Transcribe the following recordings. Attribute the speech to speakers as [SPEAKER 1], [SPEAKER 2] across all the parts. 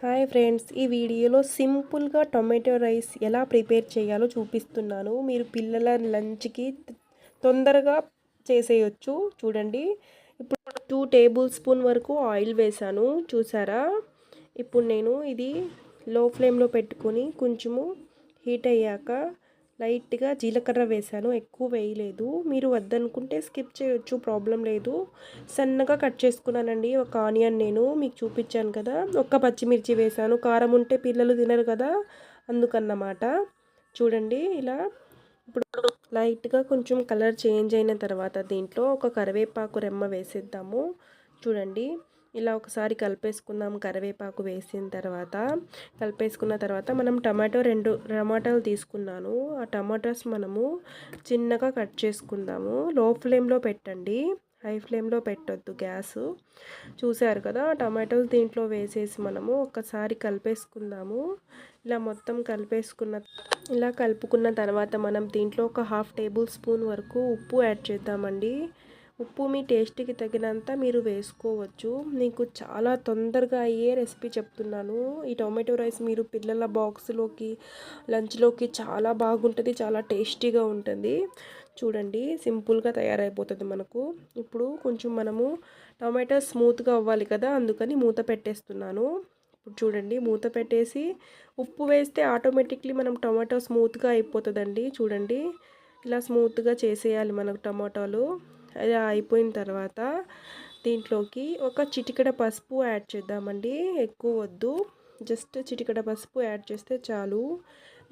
[SPEAKER 1] Hi friends ఈ వీడియోలో సింపుల్గా టొమాటో రైస్ ఎలా ప్రిపేర్ చేయాలో చూపిస్తున్నాను. మీరు పిల్లల లంచ్కి తొందరగా చేసేయచ్చు. చూడండి. ఇప్పుడు టూ టేబుల్ స్పూన్ వరకు ఆయిల్ వేసాను చూసారా? ఇప్పుడు నేను ఇది లో ఫ్లేమ్లో పెట్టుకొని కొంచెము హీట్ అయ్యాక లైట్గా జీలకర్ర వేసాను. ఎక్కువ వేయలేదు. మీరు వద్దనుకుంటే స్కిప్ చేయొచ్చు. ప్రాబ్లం లేదు. సన్నగా కట్ చేసుకున్నానండి. ఒక ఆనియన్ నేను మీకు చూపించాను కదా. ఒక్క పచ్చిమిర్చి వేసాను. కారం ఉంటే పిల్లలు తినరు కదా అందుకన్నమాట. చూడండి ఇలా ఇప్పుడు లైట్గా కొంచెం కలర్ చేంజ్ అయిన తర్వాత దీంట్లో ఒక కరివేపాకు రెమ్మ వేసేద్దాము. చూడండి. ఇలా ఒకసారి కలిపేసుకుందాం కరివేపాకు వేసిన తర్వాత. కలిపేసుకున్న తర్వాత మనం టమాటో రెండు టమాటాలు తీసుకున్నాను. ఆ టమాటోస్ మనము చిన్నగా కట్ చేసుకుందాము. లో ఫ్లేమ్లో పెట్టండి. హై ఫ్లేమ్లో పెట్టొద్దు గ్యాస్. చూసారు కదా టమాటోస్ దీంట్లో వేసేసి మనము ఒకసారి కలిపేసుకుందాము. ఇలా మొత్తం కలిపేసుకున్న ఇలా కలుపుకున్న తర్వాత మనం దీంట్లో ఒక హాఫ్ టేబుల్ స్పూన్ వరకు ఉప్పు యాడ్ చేద్దామండి. ఉప్పు మీ టేస్ట్కి తగినంత మీరు వేసుకోవచ్చు. నీకు చాలా తొందరగా అయ్యే రెసిపీ చెప్తున్నాను. ఈ టొమాటో రైస్ మీరు పిల్లల బాక్స్లోకి లంచ్లోకి చాలా బాగుంటుంది చాలా టేస్టీగా ఉంటుంది. చూడండి సింపుల్గా తయారైపోతుంది మనకు. ఇప్పుడు కొంచెం మనము టొమాటో స్మూత్గా అవ్వాలి కదా అందుకని మూత పెట్టేస్తున్నాను. ఇప్పుడు చూడండి మూత పెట్టేసి ఉప్పు వేస్తే ఆటోమేటిక్లీ మనం టొమాటో స్మూత్గా అయిపోతుందండి. చూడండి ఇలా స్మూత్గా చేసేయాలి మనకు టమాటాలు. అది అయిపోయిన తర్వాత దీంట్లోకి ఒక చిటికడ పసుపు యాడ్ చేద్దామండి. ఎక్కువ వద్దు. జస్ట్ చిటికడ పసుపు యాడ్ చేస్తే చాలు.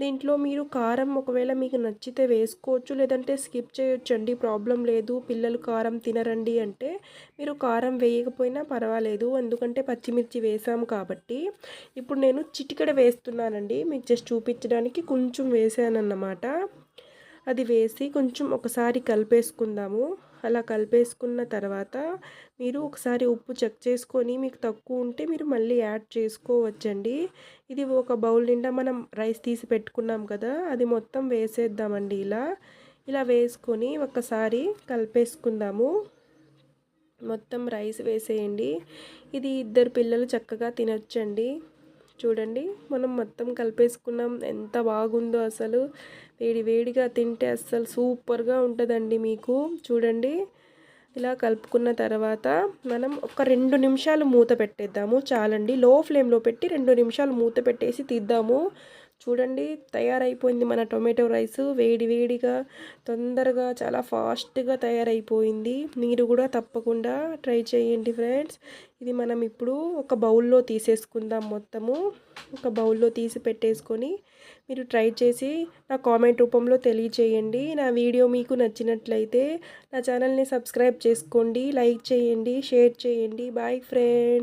[SPEAKER 1] దీంట్లో మీరు కారం ఒకవేళ మీకు నచ్చితే వేసుకోవచ్చు లేదంటే స్కిప్ చేయొచ్చండి. ప్రాబ్లం లేదు. పిల్లలు కారం తినరండి అంటే మీరు కారం వేయకపోయినా పర్వాలేదు. ఎందుకంటే పచ్చిమిర్చి వేసాము కాబట్టి. ఇప్పుడు నేను చిటికడ వేస్తున్నానండి. మీకు జస్ట్ చూపించడానికి కొంచెం వేసానన్నమాట. అది వేసి కొంచెం ఒకసారి కలిపేసుకుందాము. అలా కలిపేసుకున్న తర్వాత మీరు ఒకసారి ఉప్పు చెక్ చేసుకొని మీకు తక్కువ ఉంటే మీరు మళ్ళీ యాడ్ చేసుకోవచ్చండి. ఇది ఒక బౌల్ నిండా మనం రైస్ తీసి పెట్టుకున్నాం కదా అది మొత్తం వేసేద్దామండి ఇలా. ఇలా వేసుకొని ఒకసారి కలిపేసుకుందాము. మొత్తం రైస్ వేసేయండి. ఇది ఇద్దరు పిల్లలు చక్కగా తినొచ్చండి. చూడండి మనం మొత్తం కలిపేసుకున్నాం. ఎంత బాగుందో అసలు. వేడి వేడిగా తింటే అస్సలు సూపర్గా ఉంటుందండి మీకు. చూడండి ఇలా కలుపుకున్న తర్వాత మనం ఒక రెండు నిమిషాలు మూత పెట్టేద్దాము. చాలండి. లో ఫ్లేమ్లో పెట్టి రెండు నిమిషాలు మూత పెట్టేసి తీద్దాము. చూడండి తయారైపోయింది మన టొమాటో రైస్. వేడి వేడిగా తొందరగా చాలా ఫాస్ట్గా తయారైపోయింది. మీరు కూడా తప్పకుండా ట్రై చేయండి ఫ్రెండ్స్. ఇది మనం ఇప్పుడు ఒక బౌల్లో తీసేసుకుందాం మొత్తము. ఒక బౌల్లో తీసి పెట్టేసుకొని మీరు ట్రై చేసి నా కామెంట్ రూపంలో తెలియచేయండి. నా వీడియో మీకు నచ్చినట్లయితే నా ఛానల్ని సబ్స్క్రైబ్ చేసుకోండి లైక్ చేయండి షేర్ చేయండి. Bye friends.